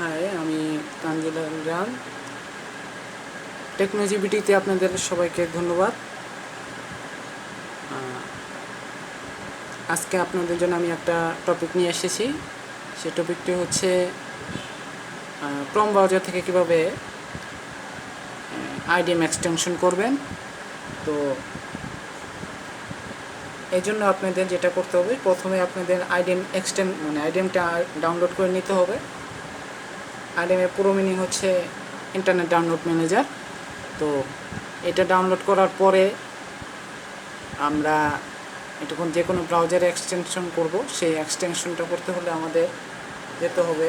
High আমি Tanzil run technology বিটিতে আপনাদের সবাইকে ধন্যবাদ। আজকে আপনাদের জন্য আমি একটা টপিক নিয়ে এসেছি। সেই টপিকটি হচ্ছে ক্রম ব্রাউজার থেকে কীভাবে আইডিএম এক্সটেনশন করবেন। তো এই জন্য আপনাদের যেটা করতে হবে, প্রথমে আপনাদের আইডিএম এক্সটেন মানে আইডিএমটা ডাউনলোড করে নিতে হবে। আইডিএমের পুরো মিনিং হচ্ছে ইন্টারনেট ডাউনলোড ম্যানেজার তো এটা ডাউনলোড করার পরে আমরা এটা যে কোনো ব্রাউজারে এক্সটেনশন করব। সেই এক্সটেনশনটা করতে হলে আমাদের যেতে হবে।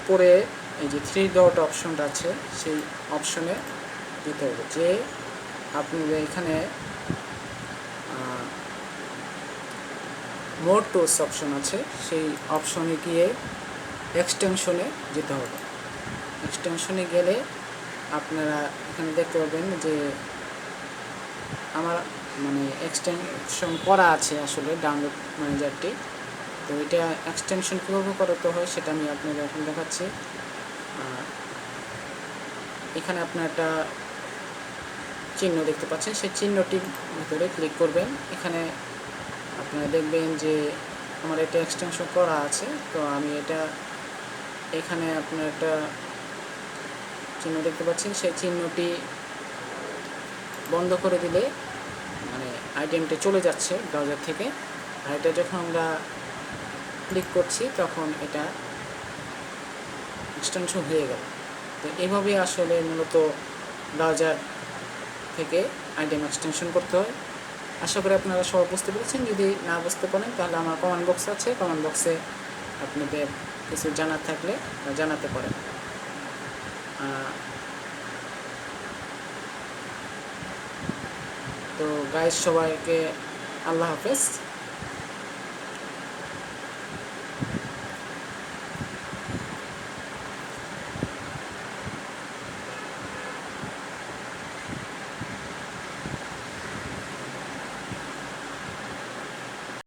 উপরে এই যে থ্রি ডট অপশনটা আছে, সেই অপশনে যেতে হবে। যে আপনি এখানে মোর টুলস অপশন আছে। সেই অপশনে গিয়ে এক্সটেনশনে যেতে হবে। এক্সটেনশনে গেলে আপনারা এখানে দেখতে পাবেন যে আমার মানে এক্সটেনশন করা আছে আসলে ডাউনলোড ম্যানেজারটি তো এটা এক্সটেনশন কীভাবে করাতে হয় সেটা আমি আপনাদের এখন দেখাচ্ছি। এখানে আপনার একটা চিহ্ন দেখতে পাচ্ছেন। সেই চিহ্নটির ভিতরে ক্লিক করবেন। এখানে আপনারা দেখবেন যে আমার এটা এক্সটেনশন করা আছে, তো আমি এটা এখানে আপনার একটা চিহ্ন দেখতে পাচ্ছেন, সেই চিহ্নটি বন্ধ করে দিলে মানে আইটেমটা চলে যাচ্ছে ব্রাউজার থেকে। আর এটা যখন আমরা ক্লিক করছি, তখন এটা এক্সটেনশন হয়ে গেল। তো এইভাবেই আসলে মূলত ব্রাউজার থেকে আইটেম এক্সটেনশন করতে হয়। আশা করি আপনারা সবাই বুঝতে পেরেছেন। যদি না বুঝতে পারেন, তাহলে আমার কমেন্ট বক্স আছে। কমেন্ট বক্সে আপনাদের কিছু জানার থাকলে জানাতে পারেন। তো গাইজ সবাইকে আল্লাহ হাফেজ।